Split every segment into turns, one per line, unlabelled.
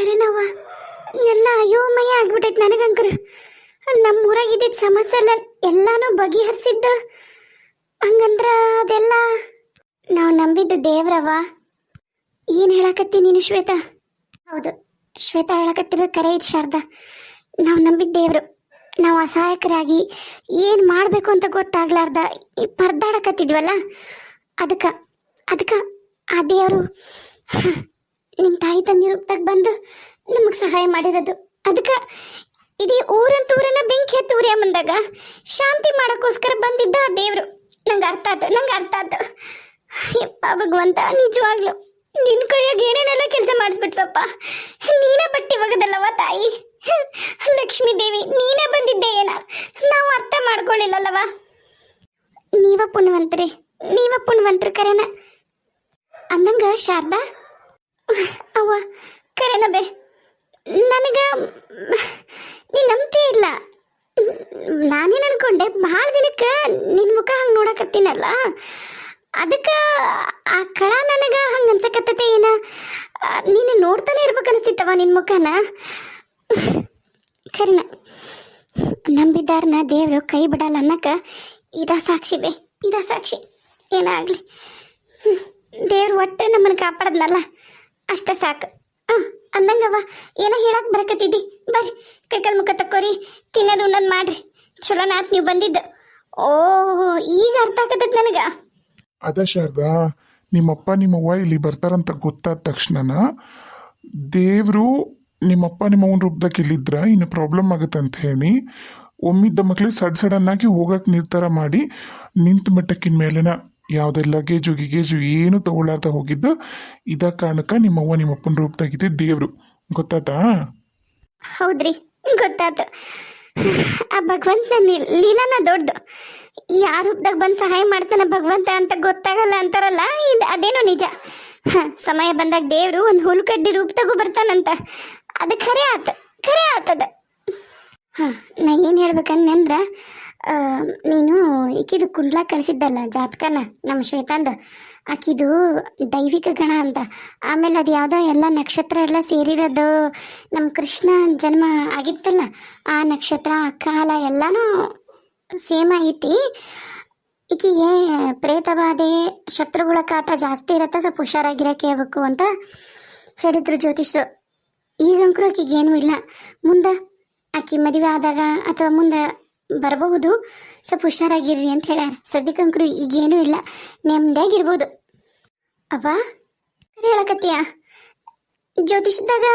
ಕರೆನವ್ವ ಎಲ್ಲ ಅಯೋಮಯ ಆಗ್ಬಿಟ್ಟೈತೆ ನನಗಂಕರ ನಮ್ಮ ಊರಾಗ ಇದ್ದಿದ್ದ ಸಮಸ್ಯೆ ಎಲ್ಲ ಎಲ್ಲಾನು ಬಗೆಹರಿಸಿದ್ದ. ಹಂಗಂದ್ರ ಅದೆಲ್ಲ ನಾವು ನಂಬಿದ್ದ ದೇವ್ರವ್ವ. ಏನು ಹೇಳಕತ್ತಿ ನೀನು ಶ್ವೇತಾ? ಹೌದು, ಶ್ವೇತಾ ಹೇಳಕತ್ತಿರೋ ಕರೆ ಇದು ಶಾರದಾ. ನಾವು ನಂಬಿದ್ದ ದೇವ್ರು. ನಾವು ಅಸಹಾಯಕರಾಗಿ ಏನು ಮಾಡಬೇಕು ಅಂತ ಗೊತ್ತಾಗ್ಲಾರ್ದ ಈ ಪರ್ದಾಡಕತ್ತಿದ್ವಲ್ಲ? ಅದಕ್ಕೆ ಅದಕ್ಕೆ ಆ ದೇವರು ನಿಮ್ಮ ತಾಯಿ ತಂದೆ ರೂಪದಾಗ ಬಂದು ನಮಗೆ ಸಹಾಯ ಮಾಡಿರೋದು. ಅದಕ್ಕೆ ಇಡೀ ಊರಂತ ಊರನ್ನ ಬೆಂಕಿ ಹತ್ತಿ ಉರಿಯ ಮುಂದಾಗ ಶಾಂತಿ ಮಾಡೋಕ್ಕೋಸ್ಕರ ಬಂದಿದ್ದ ಆ ದೇವರು. ನಂಗೆ ಅರ್ಥ ಆಯ್ತು ನಂಗೆ ಅರ್ಥ ಆಯ್ತು ಯಪ್ಪ ಭಗವಂತ, ನಿಜವಾಗ್ಲು. ನಿನ್ನ ಕೈಯಾಗ ಏನೇನೆಲ್ಲ ಕೆಲಸ ಮಾಡಿಸ್ಬಿಟ್ರಪ್ಪ ನೀನೇ ಬಟ್ಟಿ ಒಗದಲ್ಲವ ತಾಯಿ? ಲಕ್ಷ್ಮೀ ದೇವಿ, ನೀನೇ ಬಂದಿದ್ದೆ ಏನ? ನಾವು ಅರ್ಥ ಮಾಡ್ಕೊಳ್ಳಿಲ್ಲಲ್ಲವ ನೀವ ಪುಣ್ಯವಂತ್ರಿ ನೀವ ಪುಣ್ಯವಂತರು ಕರೆನ. ಅಂದಂಗ ಶಾರದಾ ಅವ್ವ ಕರೆನ ಬೇ ನನಗ ನೀ ನಂಬ್ತೇ ಇಲ್ಲ? ನಾನೇನು ಅನ್ಕೊಂಡೆ, ಭಾಳ ದಿನಕ್ಕೆ ನಿನ್ನ ಮುಖ ಹಂಗೆ ನೋಡಕತ್ತೀನಲ್ಲ? ಅದಕ್ಕೆ ಆ ಕಳ ನನಗೆ ಹಂಗೆ ಅನ್ಸಕತ್ತತೆ ಏನ? ನೀನು ನೋಡ್ತಾನೆ ಇರ್ಬೇಕು ಅನಿಸ್ತಿತ್ತವ ನಿನ್ನ ಮುಖನ? ಖರಿನ ನಂಬಿದಾರನ ದೇವರು ಕೈ ಬಿಡಲ್ಲ ಅನ್ನಕ ಇದ ಸಾಕ್ಷಿ ಬೇ, ಇದ ಸಾಕ್ಷಿ. ಏನಾಗಲಿ? ದೇವ್ರು ಒಟ್ಟು ನಮ್ಮನ್ನು ಕಾಪಾಡದ್ನಲ್ಲ? ಅಷ್ಟ ಸಾಕು. ಹಾಂ ಅಂದಂಗವ ಏನೋ ಹೇಳಕ್ ಬರಕತ್ತಿದ್ದಿ. ಬರ್ರಿ, ಕೈಕಾಲು ಮುಖ ತಕ್ಕೋರಿ, ತಿನ್ನೋದು ಉಣ್ಣೋದು ಮಾಡ್ರಿ. ಚಲೋ ನಾತ್ ನೀವು ಬಂದಿದ್ದು. ಓ, ಈಗ ಅರ್ಥ ಆಗತ್ತ ನನಗೆ.
ಅದ ಶಾರದಾ, ನಿಮ್ಮಪ್ಪ ನಿಮ್ಮವ್ವ ಇಲ್ಲಿ ಬರ್ತಾರಂತ ಗೊತ್ತಾದ ತಕ್ಷಣನ ದೇವರು ನಿಮ್ಮಪ್ಪ ನಿಮ್ಮವನ ರೂಪದಾಗ ಇಲ್ಲಿದ್ರ ಇನ್ನು ಪ್ರಾಬ್ಲಮ್ ಆಗುತ್ತೆ ಅಂತ ಹೇಳಿ ಒಮ್ಮಿದ್ದ ಮಕ್ಳಿಗೆ ಸಡ್ ಸಡನ್ ಆಗಿ ಹೋಗಕ್ಕೆ ನಿರ್ಧಾರ ಮಾಡಿ ನಿಂತ ಮಟ್ಟಕ್ಕಿನ ಮೇಲೆನ ಯಾವುದೇ ಲಗೇಜು ಗಿಗೇಜು ಏನು ತಗೊಳ್ಳಾರ್ದ ಹೋಗಿದ್ದು, ಇದ ಕಾರಣಕ್ಕೆ ನಿಮ್ಮವ್ವ ನಿಮ್ಮಪ್ಪನ ರೂಪದಾಗಿದ್ದೆ ದೇವರು. ಗೊತ್ತಾತಾ
ಹೌದ್ರಿ ಗೊತ್ತಾತು ಆ ಭಗವಂತ ಲೀಲಾನ ದೊಡ್ಡದು. ಯಾರ ರೂಪದಾಗ ಬಂದು ಸಹಾಯ ಮಾಡ್ತಾನೆ ಭಗವಂತ ಅಂತ ಗೊತ್ತಾಗಲ್ಲ ಅಂತಾರಲ್ಲ, ಇದು ಅದೇನೋ ನಿಜ. ಸಮಯ ಬಂದಾಗ ದೇವರು ಒಂದು ಹುಲ್ಕಡ್ಡಿ ರೂಪದಾಗೂ ಬರ್ತಾನಂತ. ಅದು ಖರೆ ಆತ, ಖರೆ ಆತದ. ಹಾಂ, ನಾ ಏನು ಹೇಳ್ಬೇಕಂದ್ರೆ ನೀನು ಈಕಿದು ಕುಂಡ್ಲ ಕಳಿಸಿದ್ದಲ್ಲ ಜಾತಕನ, ನಮ್ಮ ಶ್ವೇತಾಂದ? ಆಕಿದು ದೈವಿಕ ಗಣ ಅಂತ. ಆಮೇಲೆ ಅದು ಯಾವುದೋ ಎಲ್ಲ ನಕ್ಷತ್ರ ಎಲ್ಲ ಸೇರಿರೋದು ನಮ್ಮ ಕೃಷ್ಣ ಜನ್ಮ ಆಗಿತ್ತಲ್ಲ, ಆ ನಕ್ಷತ್ರ ಕಾಲ ಎಲ್ಲನೂ ಸೇಮ್ ಐತಿ. ಈಕಿಗೆ ಪ್ರೇತಬಾಧೆ ಶತ್ರುಗಳ ಕಾಟ ಜಾಸ್ತಿ ಇರತ್ತ, ಸ್ವಲ್ಪ ಹುಷಾರಾಗಿರಕ್ಕೆ ಹೇಳ್ಬೇಕು ಅಂತ ಹೇಳಿದ್ರು ಜ್ಯೋತಿಷ್ರು ಈಗಂಕರು ಏನೂ ಇಲ್ಲ. ಮುಂದೆ ಆಕಿ ಮದುವೆ ಆದಾಗ ಅಥವಾ ಮುಂದೆ ಬರಬಹುದು. ಸ್ವಲ್ಪ ಹುಷಾರಾಗಿರ್ರಿ ಅಂತ ಹೇಳ್ಯಾರ. ಸದ್ಯಕ್ಕಂಕರು ಈಗೇನೂ ಇಲ್ಲ. ನೆಮ್ಮದಿಯಾಗಿರ್ಬೋದು ಅವ ಕರೆ ಹೇಳಕತ್ತೀಯ? ಜ್ಯೋತಿಷದಾಗ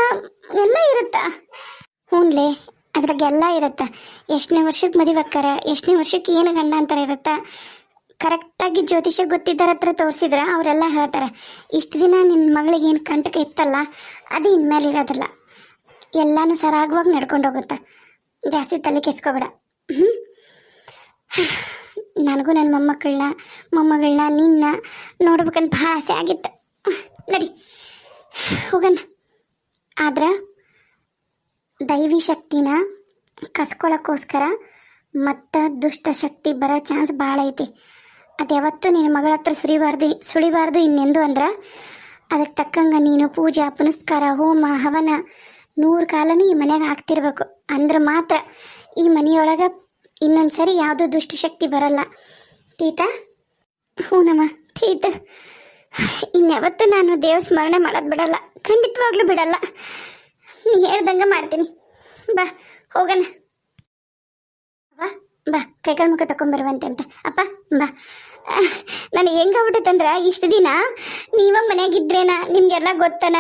ಎಲ್ಲ ಇರುತ್ತಾ? ಹ್ಞೂನ್ಲೇ ಅದ್ರಾಗ ಎಲ್ಲ ಇರುತ್ತೆ. ಎಷ್ಟನೇ ವರ್ಷಕ್ಕೆ ಮದುವೆ ಆಕ್ಕಾರ ಎಷ್ಟನೇ ವರ್ಷಕ್ಕೆ ಏನು ಗಂಡ ಅಂತಾರೆ ಇರುತ್ತಾ. ಕರೆಕ್ಟಾಗಿ ಜ್ಯೋತಿಷ ಗೊತ್ತಿದ್ದಾರ ಹತ್ರ ತೋರಿಸಿದ್ರೆ ಅವರೆಲ್ಲ ಹೇಳ್ತಾರೆ. ಇಷ್ಟು ದಿನ ನಿನ್ನ ಮಗಳಿಗೆ ಏನು ಕಂಟಕ ಇತ್ತಲ್ಲ, ಅದು ಇನ್ಮೇಲೆ ಇರೋದಿಲ್ಲ. ಎಲ್ಲಾನು ಸರಾಗವಾಗಿ ನಡ್ಕೊಂಡು ಹೋಗುತ್ತೆ ಜಾಸ್ತಿ ತಲೆ ಕೆಡ್ಸ್ಕೊಬೇಡ. ಹ್ಞೂ ನನಗೂ ನನ್ನ ಮೊಮ್ಮಕ್ಕಳನ್ನ, ಮೊಮ್ಮಗಳನ್ನ ನಿನ್ನ ನೋಡ್ಬೇಕಂತ ಭಾಳ ಆಸೆ ಆಗಿತ್ತು. ನಡಿ, ಹೋಗಣ. ಆದ್ರೆ ದೈವಿ ಶಕ್ತಿನ ಕಸ್ಕೊಳ್ಳೋಕ್ಕೋಸ್ಕರ ಮತ್ತು ದುಷ್ಟ ಶಕ್ತಿ ಬರೋ ಚಾನ್ಸ್ ಭಾಳ ಐತಿ. ಅದು ಯಾವತ್ತೂ ನಿನ್ನ ಮಗಳ ಹತ್ರ ಸುರಿಬಾರ್ದು ಸುಳಿಬಾರ್ದು ಇನ್ನೆಂದು ಅಂದ್ರೆ ಅದಕ್ಕೆ ತಕ್ಕಂಗೆ ನೀನು ಪೂಜೆ, ಪುನಸ್ಕಾರ, ಹೋಮ, ಹವನ ನೂರು ಕಾಲನೂ ಈ ಮನೆಗೆ ಆಗ್ತಿರ್ಬೇಕು ಅಂದ್ರೆ ಮಾತ್ರ ಈ ಮನೆಯೊಳಗೆ ಇನ್ನೊಂದು ಸರಿ ಯಾವುದೂ ದುಷ್ಟಶಕ್ತಿ ಬರಲ್ಲ. ತೀತಾ? ಹ್ಞೂನಮ್ಮ ತೀತ. ಇನ್ಯಾವತ್ತೂ ನಾನು ದೇವ್ರ ಸ್ಮರಣೆ ಮಾಡೋದು ಬಿಡಲ್ಲ. ಖಂಡಿತವಾಗ್ಲೂ ಬಿಡಲ್ಲ. ನೀ ಹೇಳ್ದಂಗೆ ಮಾಡ್ತೀನಿ. ಬಾ, ಹೋಗೋಣ. ಬಾ ಬಾ, ಕೈಕಾಲು ಮುಖ ತಗೊಂಬರುವಂತೆ ಅಂತ. ಅಪ್ಪ, ಬಾ. ನನಗೆ ಹೆಂಗಾಗ್ಬಿಟ್ಟೈತಂದ್ರೆ ಇಷ್ಟು ದಿನ ನೀವ ಮನೆಯಾಗಿದ್ರೇನ, ನಿಮಗೆಲ್ಲ ಗೊತ್ತನ.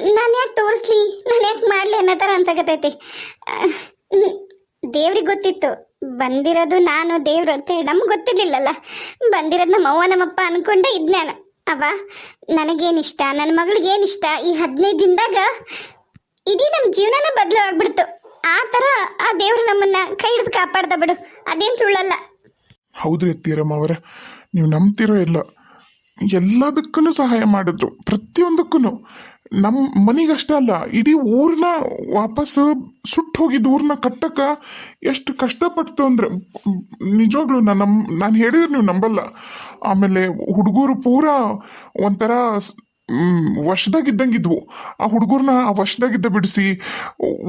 ನಾನು ಯಾಕೆ ತೋರಿಸ್ಲಿ? ನಾನು ಯಾಕೆ ಮಾಡಲಿ ಅನ್ನೋ ಥರ ಅನ್ಸಕತ್ತೈತಿ. ದೇವ್ರಿಗೆ ಗೊತ್ತಿತ್ತು. ಬಂದಿರೋದು ನಾನು, ದೇವ್ರು ಅಂತ ಹೇಳಿ ನಮ್ಗೆ ಗೊತ್ತಿರ್ಲಿಲ್ಲಲ್ಲ. ಬಂದಿರೋದು ನಮ್ಮ ಅವ್ವ ನಮ್ಮಪ್ಪ ಅನ್ಕೊಂಡೆ ಇದ್ ನಾನು. ಅವ ನನಗೇನಿಷ್ಟ ನನ್ನ ಮಗಳಿಗೇನಿಷ್ಟ ಈ ಹದಿನೈದು ದಿನದಾಗ ಇಡೀ ನಮ್ಮ ಜೀವನನ ಬದಲು ಆಗ್ಬಿಡ್ತು. ಆ ಥರ ಆ ದೇವ್ರು ನಮ್ಮನ್ನ ಕೈ ಹಿಡಿದು ಕಾಪಾಡ್ದ ಬಿಡು. ಅದೇನು ಸುಳ್ಳಲ್ಲ.
ಹೌದ್ರಿ ಅತ್ತೀರಮ್ಮ ಅವರ, ನೀವು ನಂಬ್ತಿರೋ ಇಲ್ಲ ಎಲ್ಲದಕ್ಕೂ ಸಹಾಯ ಮಾಡಿದ್ರು. ಪ್ರತಿಯೊಂದಕ್ಕೂ ನಮ್ಮ ಮನೆಗಷ್ಟೇ ಅಲ್ಲ, ಇಡೀ ಊರನ್ನ ವಾಪಸ್ ಸುಟ್ಟು ಹೋಗಿದ್ ಊರನ್ನ ಕಟ್ಟಕ ಎಷ್ಟು ಕಷ್ಟಪಡ್ತು ಅಂದ್ರೆ, ನಿಜವಾಗ್ಲೂ ನಾನು ನಮ್, ನಾನು ಹೇಳಿದ್ರೆ ನೀವು ನಂಬಲ್ಲ. ಆಮೇಲೆ ಹುಡುಗರು ಪೂರ ಒಂಥರ ವಶದಾಗಿದ್ದಂಗಿದ್ವು. ಆ ಹುಡುಗರ್ನ ಆ ವಶದಾಗಿದ್ದ ಬಿಡಿಸಿ,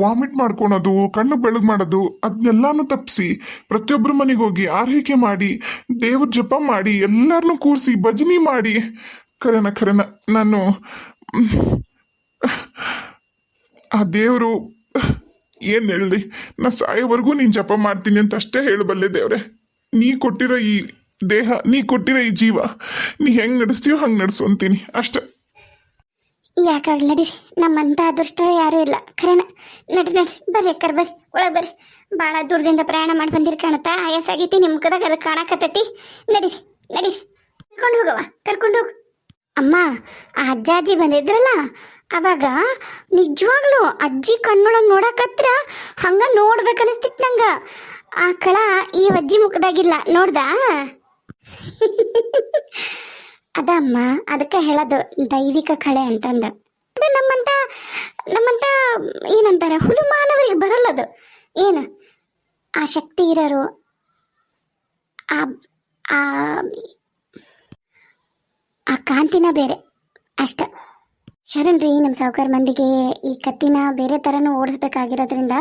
ವಾಮಿಟ್ ಮಾಡ್ಕೊಳೋದು, ಕಣ್ಣು ಬೆಳಗ್ ಮಾಡೋದು ಅದನ್ನೆಲ್ಲಾನು ತಪ್ಪಿಸಿ ಪ್ರತಿಯೊಬ್ಬರ ಮನೆಗೆ ಹೋಗಿ ಆರೈಕೆ ಮಾಡಿ, ದೇವ್ರ ಜಪ ಮಾಡಿ ಎಲ್ಲರನ್ನೂ ಕೂರಿಸಿ, ಭಜನಿ ಮಾಡಿ. ಖರೇನ ಖರೇನ, ನಾನು ಆ ದೇವರು, ಏನ್ ಹೇಳಲಿ? ನಾ ಸಾಯೋವರೆಗೂ ನೀನ್ ಜಪ ಮಾಡ್ತೀನಿ ಅಂತ ಅಷ್ಟೇ ಹೇಳಬಲ್ಲೆ ದೇವ್ರೆ. ನೀ ಕೊಟ್ಟಿರೋ ಈ ದೇಹ, ನೀ ಕೊಟ್ಟಿರೋ ಈ ಜೀವ, ನೀ ಹೆಂಗೆ ನಡೆಸ್ತೀಯೋ ಹಂಗೆ ನಡೆಸು ಅಷ್ಟೇ.
ಯಾಕಾಗ್ಲಿ ನಡೀರಿ ನಮ್ಮಂತ ಅದೃಷ್ಟ ಯಾರೂ ಇಲ್ಲ. ಖರೇನ, ನಡಿ ನಡಿ, ಬರ್ರಿ ಅಕ್ಕರ್, ಬರ್ರಿ, ಒಳಗೆ ಬರ್ರಿ. ಭಾಳ ದೂರದಿಂದ ಪ್ರಯಾಣ ಮಾಡಿ ಬಂದಿರಿ ಕಾಣತ್ತ ಆಯಾಸ ಆಗೈತಿ ನಿಮ್ಮ ಕದಾಗ ಅದು ಕಾಣಕತ್ತೈತಿ. ನಡಿ ನಡಿ. ಕರ್ಕೊಂಡು ಹೋಗವ ಕರ್ಕೊಂಡು ಹೋಗು. ಅಮ್ಮ, ಆ ಅಜ್ಜಿ ಬಂದಿದ್ರಲ್ಲ ಅವಾಗ ನಿಜವಾಗ್ಲು ಅಜ್ಜಿ ಕಣ್ಣೊಳಗೆ ನೋಡಕತ್ರ ಹಂಗ ನೋಡ್ಬೇಕನ್ನಿಸ್ತಿತ್ತು ನಂಗ. ಆ ಕಳ ಈ ಅಜ್ಜಿ ಮುಖದಾಗಿಲ್ಲ, ನೋಡ್ದ? ಅದಮ್ಮ, ಅದಕ್ಕೆ ಹೇಳೋದು ದೈವಿಕ ಕಳೆ ಅಂತಂದ. ಅದು ನಮ್ಮಂತ ನಮ್ಮಂತ ಏನಂತಾರೆ ಹುಲು ಮಾನವರಿಗೆ ಬರಲ್ಲದು ಏನು? ಆ ಶಕ್ತಿ ಇರೋರು, ಆ ಆ ಆ ಕಾಂತಿನ ಬೇರೆ ಅಷ್ಟ. ಶರಣ್ ರೀ ನಮ್ಮ ಸಾವುಕಾರ ಮಂದಿಗೆ ಈ ಕತ್ತಿನ ಬೇರೆ ಥರನೂ ಓಡಿಸ್ಬೇಕಾಗಿರೋದ್ರಿಂದ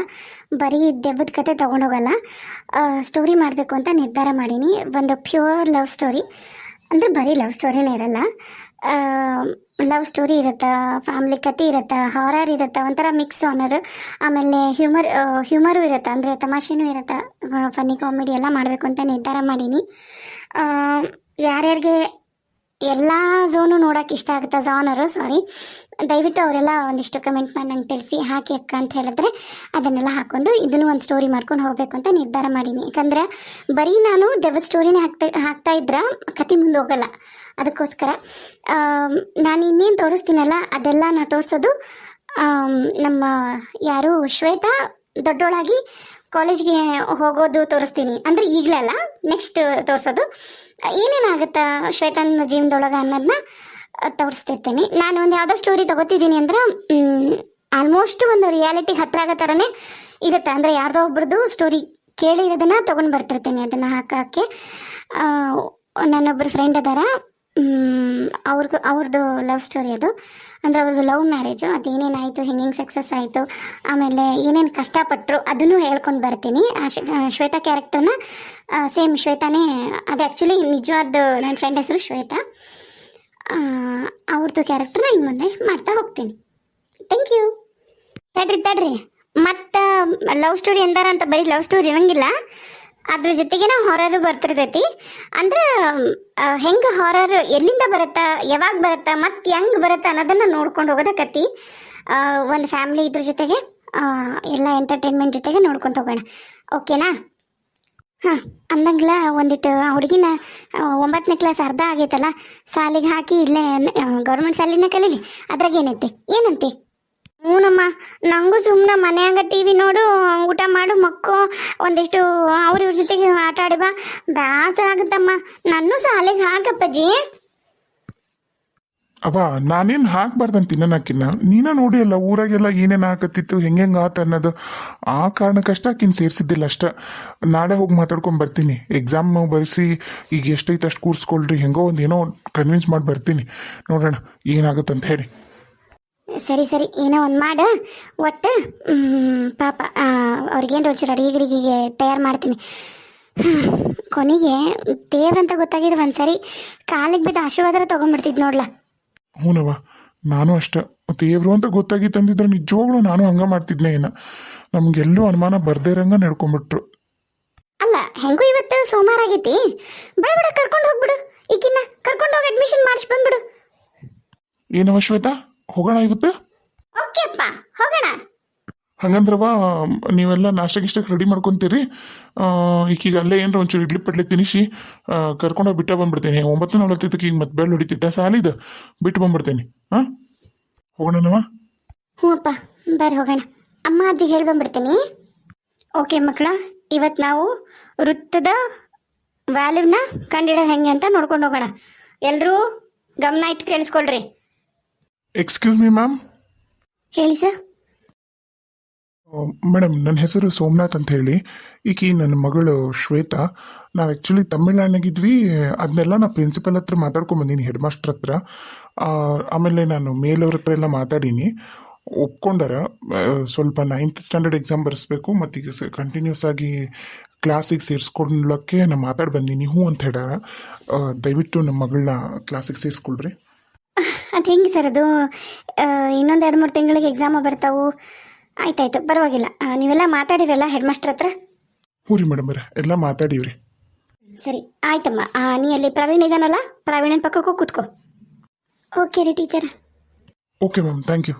ಬರೀ ದೆವ್ವದ ಕತೆ ತೊಗೊಂಡೋಗಲ್ಲ ಸ್ಟೋರಿ ಮಾಡಬೇಕು ಅಂತ ನಿರ್ಧಾರ ಮಾಡೀನಿ. ಒಂದು ಪ್ಯೂರ್ ಲವ್ ಸ್ಟೋರಿ ಅಂದರೆ ಬರೀ ಲವ್ ಸ್ಟೋರಿನೇ ಇರಲ್ಲ. ಲವ್ ಸ್ಟೋರಿ ಇರುತ್ತೆ ಫ್ಯಾಮ್ಲಿ ಕತೆ ಇರುತ್ತೆ ಹಾರರ್ ಇರುತ್ತೆ, ಒಂಥರ ಮಿಕ್ಸ್ ಆನರ್ ಆಮೇಲೆ ಹ್ಯೂಮರ್ ಹ್ಯೂಮರು ಇರುತ್ತೆ, ಅಂದರೆ ತಮಾಷೆನೂ ಇರುತ್ತೆ ಫನ್ನಿ ಕಾಮಿಡಿ ಎಲ್ಲ ಮಾಡಬೇಕು ಅಂತ ನಿರ್ಧಾರ ಮಾಡೀನಿ. ಯಾರ್ಯಾರಿಗೆ ಎಲ್ಲ ಝೋನು ನೋಡೋಕೆ ಇಷ್ಟ ಆಗುತ್ತೆ ಝೋನರು ಸಾರಿ ದಯವಿಟ್ಟು ಅವರೆಲ್ಲ ಒಂದಿಷ್ಟು ಕಮೆಂಟ್ ಮಾಡಿ ನಂಗೆ ತಿಳಿಸಿ, ಹಾಕಿ ಅಕ್ಕ ಅಂತ ಹೇಳಿದ್ರೆ ಅದನ್ನೆಲ್ಲ ಹಾಕ್ಕೊಂಡು ಇದನ್ನು ಒಂದು ಸ್ಟೋರಿ ಮಾಡ್ಕೊಂಡು ಹೋಗಬೇಕು ಅಂತ ನಿರ್ಧಾರ ಮಾಡೀನಿ. ಯಾಕಂದ್ರೆ ಬರೀ ನಾನು ದೆವ್ವ ಸ್ಟೋರಿನೇ ಹಾಕ್ತಾ ಹಾಕ್ತಾ ಇದ್ರೆ ಕತೆ ಮುಂದೆ ಹೋಗಲ್ಲ. ಅದಕ್ಕೋಸ್ಕರ ನಾನು ಇನ್ನೇನು ತೋರಿಸ್ತೀನಲ್ಲ, ಅದೆಲ್ಲ ನಾನು ತೋರಿಸೋದು ನಮ್ಮ ಯಾರು ಶ್ವೇತಾ ದೊಡ್ಡೋಳಾಗಿ ಕಾಲೇಜ್ಗೆ ಹೋಗೋದು ತೋರಿಸ್ತೀನಿ. ಅಂದರೆ ಈಗಲಲ್ಲ ನೆಕ್ಸ್ಟ್ ತೋರಿಸೋದು. ಏನೇನಾಗುತ್ತಾ ಶ್ವೇತನ್ ಜೀವನದೊಳಗೆ ಅನ್ನೋದನ್ನ ತೋರಿಸ್ತಿರ್ತೀನಿ. ನಾನು ಒಂದು ಯಾವುದೋ ಸ್ಟೋರಿ ತಗೋತಿದ್ದೀನಿ ಅಂದ್ರೆ ಆಲ್ಮೋಸ್ಟ್ ಒಂದು ರಿಯಾಲಿಟಿ ಹತ್ರ ಆಗೋ ಥರನೇ ಇರುತ್ತೆ. ಅಂದರೆ ಯಾರ್ದೋ ಒಬ್ರದ್ದು ಸ್ಟೋರಿ ಕೇಳಿರೋದನ್ನ ತೊಗೊಂಡು ಬರ್ತಿರ್ತೀನಿ ಅದನ್ನು ಹಾಕೋಕ್ಕೆ. ನನ್ನೊಬ್ಬರು ಫ್ರೆಂಡ್ ಅದಾರ. ಅವ್ರಿಗೆ ಅವ್ರದ್ದು ಲವ್ ಸ್ಟೋರಿ ಅದು. ಅಂದರೆ ಅವ್ರದ್ದು ಲವ್ ಮ್ಯಾರೇಜು ಏನೇನು ಹೆಂಗೆ ಹೆಂಗೆ ಸಕ್ಸಸ್ ಆಯಿತು, ಆಮೇಲೆ ಏನೇನು ಕಷ್ಟಪಟ್ಟರು ಅದನ್ನು ಹೇಳ್ಕೊಂಡು ಬರ್ತೀನಿ. ಶ್ವೇತಾ ಕ್ಯಾರೆಕ್ಟರ್ನ ಸೇಮ್ ಶ್ವೇತಾನೇ, ಅದು ಆ್ಯಕ್ಚುಲಿ ನಿಜವಾದ ನನ್ನ ಫ್ರೆಂಡ್ ಹೆಸರು ಶ್ವೇತಾ. ಅವ್ರದ್ದು ಕ್ಯಾರೆಕ್ಟರ್ನ ಇನ್ನು ಮುಂದೆ ಮಾಡ್ತಾ ಹೋಗ್ತೀನಿ. ಥ್ಯಾಂಕ್ ಯು ತಡ್ರಿ ತಡ್ರಿ. ಮತ್ತು ಲವ್ ಸ್ಟೋರಿ ಎಂದಾರ ಅಂತ ಬರೀ ಲವ್ ಸ್ಟೋರಿ ಇರಂಗಿಲ್ಲ. ಅದ್ರ ಜೊತೆಗೇನ ಹಾರರು ಬರ್ತಿರ್ತೈತಿ. ಅಂದ್ರೆ ಹೆಂಗೆ ಹಾರರ್ ಎಲ್ಲಿಂದ ಬರುತ್ತಾ, ಯಾವಾಗ ಬರುತ್ತಾ, ಮತ್ತು ಹೆಂಗೆ ಬರುತ್ತಾ ಅನ್ನೋದನ್ನು ನೋಡ್ಕೊಂಡು ಹೋಗೋದ ಕತಿ ಒಂದು ಫ್ಯಾಮಿಲಿ ಇದ್ರ ಜೊತೆಗೆ ಎಲ್ಲ ಎಂಟರ್ಟೈನ್ಮೆಂಟ್ ಜೊತೆಗೆ ನೋಡ್ಕೊಂತ ಹೋಗೋಣ. ಓಕೆನಾ ಹಾಂ ಅಂದಂಗಿಲ್ಲ ಒಂದಿಟ್ಟು ಹುಡುಗಿನ ಒಂಬತ್ತನೇ ಕ್ಲಾಸ್ ಅರ್ಧ ಆಗೈತಲ್ಲ, ಸಾಲಿಗೆ ಹಾಕಿ ಇಲ್ಲೇ ಗೌರ್ಮೆಂಟ್ ಸಾಲಿನ ಕಲೀಲಿ. ಅದ್ರಾಗ ಏನೈತಿ? ಏನಂತಿ? ಹ್ಞೂನಮ್ಮ, ನಂಗೂ ಸುಮ್ಮನೆ ಮನ್ಯಾಗ ಟಿ ವಿ ನೋಡು, ಊಟ ಮಾಡು ಮಕ್ಕಳು ಒಂದಿಷ್ಟು, ಅವ್ರ ಇವ್ರ ಜೊತೆಗೆ ಆಟ ಆಡಿ ಬಾ. ಬ್ಯಾಸ ಆಗುತ್ತಮ್ಮ, ನನ್ನ ಸಾಲಿಗೆ ಹಾಕಪ್ಪಜ್ಜಿ
ಅವ ನಾನೇನ್ ಹಾಕ್ಬಾರ್ದಂತ ನಾಕಿನ್ನ? ನೀನ ನೋಡಿ ಅಲ್ಲ, ಊರಾಗೆಲ್ಲ ಏನೇನು ಹಾಕತ್ತಿತ್ತು, ಹೆಂಗೆ ಆತ ಅನ್ನೋದು. ಆ ಕಾರಣಕ್ಕಷ್ಟ ಆಕಿನ ಸೇರಿಸಿದ್ದಿಲ್ಲ ಅಷ್ಟ. ನಾಳೆ ಹೋಗಿ ಮಾತಾಡ್ಕೊಂಡು ಬರ್ತೀನಿ. ಎಕ್ಸಾಮ್ ಬರೆಸಿ, ಈಗ ಎಷ್ಟೈತೆ ಅಷ್ಟು ಕೂರ್ಸ್ಕೊಳ್ರಿ, ಹೆಂಗೋ ಒಂದು ಏನೋ ಕನ್ವಿನ್ಸ್ ಮಾಡಿ ಬರ್ತೀನಿ. ನೋಡೋಣ, ಏನಾಗುತ್ತಂತ ಹೇಳಿ.
ಸರಿ ಸರಿ ಏನೋ ಒಂದು ಮಾಡು. ಒಟ್ಟು ಪಾಪ ಅವ್ರಿಗೇನು ಒಂಚೂರು ಅಡುಗೆ ಗಿಡಿಗೆ ತಯಾರು ಮಾಡ್ತೀನಿ. ಕೊನೆಗೆ ದೇವ್ರಂತ ಗೊತ್ತಾಗಿದ್ರೆ ಒಂದು ಸರಿ ಕಾಲಿಗೆ ಬಿದ್ದು ಆಶೀರ್ವಾದ ತೊಗೊಂಡ್ಬಿಡ್ತಿದ್ ನೋಡ್ಲ.
ಹ್ಞೂನವ ನಾನು ಅಷ್ಟ. ದೇವ್ರು ಅಂತ ಗೊತ್ತಾಗಿ ತಂದಿದ್ರೆ ನಿಜವಾಗ್ಲೂ ನಾನು ಹಂಗ ಮಾಡ್ತಿದ್ನೇ ಏನ ನಮ್ಗೆಲ್ಲೂ ಅನುಮಾನ ಬರ್ದೇ ಇರಂಗ ನಡ್ಕೊಂಡ್ಬಿಟ್ರು.
ಅಲ್ಲ ಹೆಂಗೂ ಇವತ್ತು ಸೋಮವಾರ ಆಗೈತಿ. ಬಡ ಬಡ ಕರ್ಕೊಂಡು ಹೋಗ್ಬಿಡು. ಈಗಿನ್ನ ಕರ್ಕೊಂಡು ಹೋಗಿ ಅಡ್ಮಿಷನ್ ಮಾಡಿಸಿ ಬಂದ್ಬಿಡು.
ಏನವ ಶ್ವೇತಾ? ಹೋಗೋಣ ಇವತ್ತು?
ಓಕೆ ಅಪ್ಪ ಹೋಗೋಣ.
ಹಂಗಂದ್ರವ ನೀವೆಲ್ಲ ನಾಷ್ಟಕ್ಕೆ ಇಷ್ಟಕ್ಕೆ ರೆಡಿ ಮಾಡ್ಕೊಂತೀರಿ. ಈಗೀಗ ಅಲ್ಲೇ ಏನಾರ ಒಂಚೂರು ಇಡ್ಲಿ ಪಡ್ಲಿ ತಿನ್ನಿಸಿ ಕರ್ಕೊಂಡೋಗಿ ಬಿಟ್ಟ ಬಂದ್ಬಿಡ್ತೀನಿ. ಒಂಬತ್ತು ನಲವತ್ತೈದಕ್ಕೆ ಈಗ ಮತ್ತೆ ಬೆಳ್ಳು ಹೊಡಿತಿದ್ದ ಸಾಲಿದ ಬಿಟ್ಟು ಬಂದ್ಬಿಡ್ತೀನಿ. ಹಾಂ ಹೋಗೋಣನವ?
ಹ್ಞೂ ಅಪ್ಪ ಬರ್ರಿ ಹೋಗೋಣ. ಅಮ್ಮ ಅಜ್ಜಿಗೆ ಹೇಳಿ ಬಂದ್ಬಿಡ್ತೀನಿ. ಓಕೆ ಮಕ್ಕಳ ಇವತ್ತು ನಾವು ವೃತ್ತದ ವ್ಯಾಲ್ಯೂನ ಕಂಡಿಡೋದು ಹೆಂಗೆ ಅಂತ ನೋಡ್ಕೊಂಡು ಹೋಗೋಣ. ಎಲ್ಲರೂ ಗಮನ ಇಟ್ಟು ಕೇಳಿಸ್ಕೊಳ್ರಿ.
ಎಕ್ಸ್ಕ್ಯೂಸ್ ಮಿ ಮ್ಯಾಮ್
ಹೇಳಿ ಸರ್.
ಮೇಡಮ್ ನನ್ನ ಹೆಸರು ಸೋಮನಾಥ್ ಅಂತ ಹೇಳಿ. ಈಕಿ ನನ್ನ ಮಗಳು ಶ್ವೇತಾ. ನಾವು ಆ್ಯಕ್ಚುಲಿ ತಮಿಳ್ನಾಡಿನಾಗಿದ್ವಿ. ಅದನ್ನೆಲ್ಲ ನಾ ಪ್ರಿನ್ಸಿಪಲ್ ಹತ್ರ ಮಾತಾಡ್ಕೊಂಬಂದೀನಿ ಹೆಡ್ ಮಾಸ್ಟರ್ ಹತ್ರ. ಆಮೇಲೆ ನಾನು ಮೇಲವ್ರ ಹತ್ರ ಎಲ್ಲ ಮಾತಾಡೀನಿ. ಒಪ್ಕೊಂಡಾರ ಸ್ವಲ್ಪ ನೈನ್ತ್ ಸ್ಟ್ಯಾಂಡರ್ಡ್ ಎಕ್ಸಾಮ್ ಬರೆಸ್ಬೇಕು ಮತ್ತು ಈಗ ಕಂಟಿನ್ಯೂಸ್ ಆಗಿ ಕ್ಲಾಸಿಗೆ ಸೇರಿಸ್ಕೊಳ್ಳೋಕ್ಕೆ ನಾನು ಮಾತಾಡಿ ಬಂದೀನಿ. ಹ್ಞೂ ಅಂತ ಹೇಳ್ಯಾರ. ದಯವಿಟ್ಟು ನಮ್ಮ ಮಗಳನ್ನ ಕ್ಲಾಸಿಗೆ ಸೇರಿಸ್ಕೊಳ್ರಿ.
ಅದು ಹೆಂಗೆ ಸರ್ ಅದು? ಇನ್ನೊಂದು ಎರಡು ಮೂರು ತಿಂಗಳಿಗೆ ಎಕ್ಸಾಮು ಬರ್ತಾವು. ಆಯ್ತಾಯ್ತು ಪರವಾಗಿಲ್ಲ. ನೀವೆಲ್ಲ ಮಾತಾಡಿರಲ್ಲ ಹೆಡ್ ಮಾಸ್ಟರ್ ಹತ್ರ?
ಹ್ಞೂ ರೀ ಮೇಡಮ್ ಎಲ್ಲ ಮಾತಾಡೀವ್ರಿ.
ಸರಿ ಆಯ್ತಮ್ಮ. ನೀ ಅಲ್ಲಿ ಪ್ರವೀಣ್ ಇದಾನಲ್ಲ ಪ್ರವೀಣನ ಪಕ್ಕಕ್ಕೂ ಕೂತ್ಕೋ. ಓಕೆ ರೀ teacher.
Okay ma'am thank you.